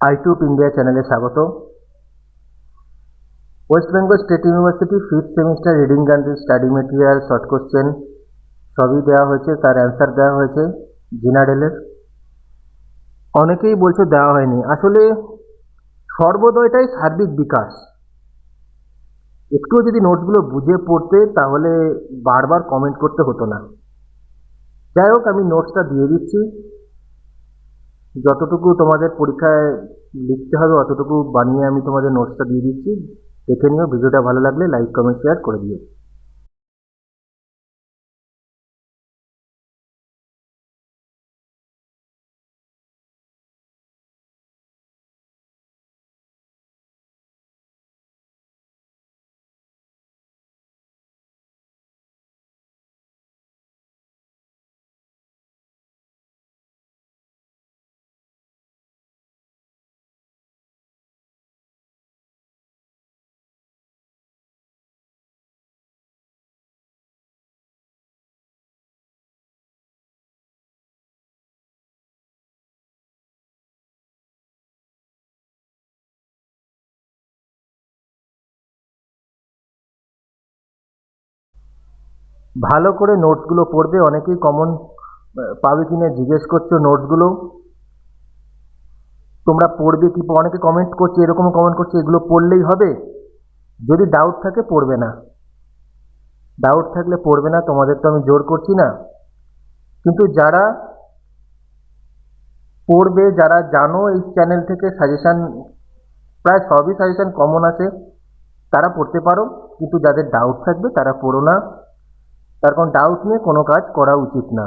আইটুব India চ্যানেলে স্বাগত। West Bengal State University fifth semester reading Gandhi study material short question, সবই দেওয়া হয়েছে, তার অ্যান্সার দেওয়া হয়েছে জিনাডেলের অনেকেই বলছে দেওয়া হয়নি। আসলে সর্বোদয়টাই সার্বিক বিকাশ। একটুও যদি নোটসগুলো বুঝে পড়তে, তাহলে বারবার কমেন্ট করতে হতো না। যাই হোক, আমি নোটসটা দিয়ে দিচ্ছি। যতটুকু তোমাদের পরীক্ষায় লিখতে হবে, অতটুকু বানিয়ে আমি তোমাদের নোটসটা দিয়ে দিচ্ছি। দেখে নিও, ভিডিওটা ভালো লাগলে লাইক কমেন্ট শেয়ার করে দিও। ভালো করে নোটসগুলো পড়বে, অনেকেই কমন পাবে কিনা জিজ্ঞেস করছ নোটসগুলো। তোমরা পড়বে কি, অনেকে কমেন্ট করছে এরকম কমেন্ট করছে, এগুলো পড়লেই হবে। যদি ডাউট থাকে, পড়বে না। ডাউট থাকলে পড়বে না, তোমাদের তো আমি জোর করছি না। কিন্তু যারা পড়বে, যারা জানো, এই চ্যানেল থেকে সাজেশান প্রায় সবই সাজেশান কমন আছে, তারা পড়তে পারো। কিন্তু যাদের ডাউট থাকবে, তারা পড়ো না। তার কোনো ডাউট নিয়ে কোনো কাজ করা উচিত না।